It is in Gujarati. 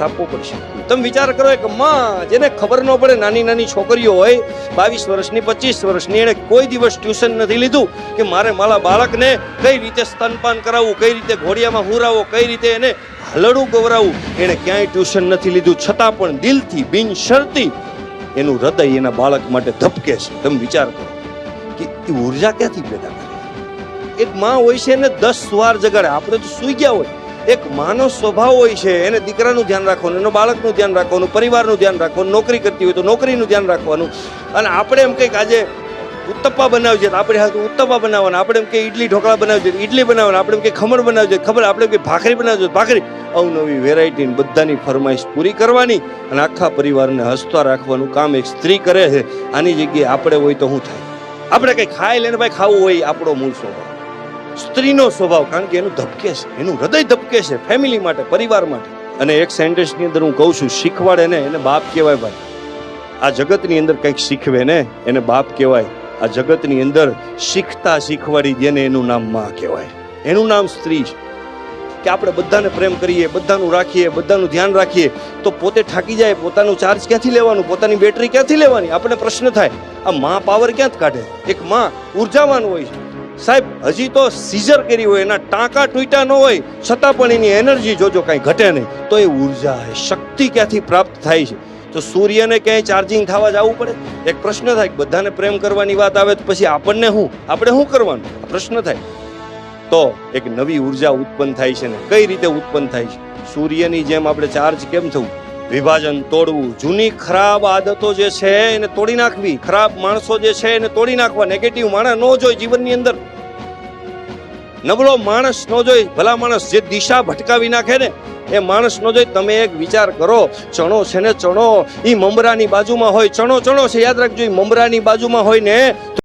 આપવો પડશે. તમે વિચાર કરો એક માં, જેને ખબર ન પડે નાની નાની છોકરીઓ હોય, બાવીસ વર્ષની, પચીસ વર્ષની, એણે કોઈ દિવસ ટ્યુશન નથી લીધું કે મારે મારા બાળકને કઈ રીતે સ્તનપાન કરાવવું, કઈ રીતે ઘોડિયામાં હુરાવો, કઈ રીતે એને હલડું ગવરાવવું એણે ક્યાંય ટ્યુશન નથી લીધું. છતાં પણ દિલથી બિન શરતી એનું હૃદય એના બાળક માટે ધબકે છે. તમે વિચાર કરો કે એ ઊર્જા ક્યાંથી પેદા કરે? એક માં હોય છે એને દસ વાર જગાડે. આપણે તો સૂઈ ગયા હોય. એક માનો સ્વભાવ હોય છે, એને દીકરાનું ધ્યાન રાખવાનું, એનો બાળકનું ધ્યાન રાખવાનું, પરિવારનું ધ્યાન રાખવાનું, નોકરી કરતી હોય તો નોકરીનું ધ્યાન રાખવાનું. અને આપણે એમ કંઈક આજે ઉત્તપ્પા બનાવજે આપણે હાથ ઉત્તપ્પા બનાવવાના, આપણે એમ કે ઇડલી ઢોકળા બનાવજે ઇડલી બનાવવાના, આપણે એમ કે ખમણ બનાવજે ખબર, આપણે એમ કે ભાખરી બનાવજો ભાખરી. અવનવી વેરાયટી બધાની ફરમાઈશ પૂરી કરવાની અને આખા પરિવારને હસતા રાખવાનું કામ એક સ્ત્રી કરે છે. આની જગ્યાએ આપણે હોય તો શું થાય. આપણે કંઈ ખાઈ લઈને ભાઈ ખાવું હોય આપણો મૂળ સ્વભાવ. સ્ત્રીનો સ્વભાવ, કારણ કે એનું ધબકે છે, એનું હૃદય ધબકે છે ફેમિલી માટે, પરિવાર માટે. અને એક સેન્ટેન્સની અંદર હું કહું છું, શીખવાડે ને, એને બાપ કહેવાય ભાઈ. આ જગતની અંદર કંઈક શીખવે ને, એને બાપ કહેવાય. આ જગતની અંદર શીખતા શીખવાડી દે ને, એનું નામમાં કહેવાય. એનું નામ સ્ત્રી છે. કે આપણે બધાને પ્રેમ કરીએ, બધાનું રાખીએ, બધાનું ધ્યાન રાખીએ, તો પોતે થાકી જાય, પોતાનું ચાર્જ ક્યાંથી લેવાનું, પોતાની બેટરી ક્યાંથી લેવાની? આપણે પ્રશ્ન થાય, આ માં પાવર ક્યાંથી કાઢે? એક માં ઉર્જાવાન હોય છે. સાહેબ, હજી તો સીઝર કરી હોય, એના ટાંકા ટૂંટા ન હોય, છતાં પણ એની એનર્જી જોજો, કાંઈ ઘટે નહીં. તો એ ઊર્જા શક્તિ ક્યાંથી પ્રાપ્ત થાય છે? તો સૂર્યને ક્યાંય ચાર્જિંગ થવા જવું પડે? એક પ્રશ્ન થાય બધાને પ્રેમ કરવાની વાત આવે તો પછી આપણને શું? આપણે શું કરવાનું? પ્રશ્ન થાય. તો એક નવી ઊર્જા ઉત્પન્ન થાય છે ને, કઈ રીતે ઉત્પન્ન થાય છે? સૂર્યની જેમ આપણે ચાર્જ કેમ થવું? વિભાજન તોડવું. જૂની ખરાબ આદતો જે છે એને તોડી નાખવી. ખરાબ માણસો જે છે એને તોડી નાખવા. નેગેટિવ માણસ ન જોઈ જીવનની અંદર. નબળો માણસ ન જોઈ, ભલા માણસ જે દિશા ભટકાવી નાખે ને, એ માણસ ન જોઈ તમે એક વિચાર કરો, ચણો છે ને ચણો એ મમરાની બાજુમાં હોય, ચણો ચણો છે, યાદ રાખજો એ મમરાની બાજુમાં હોય ને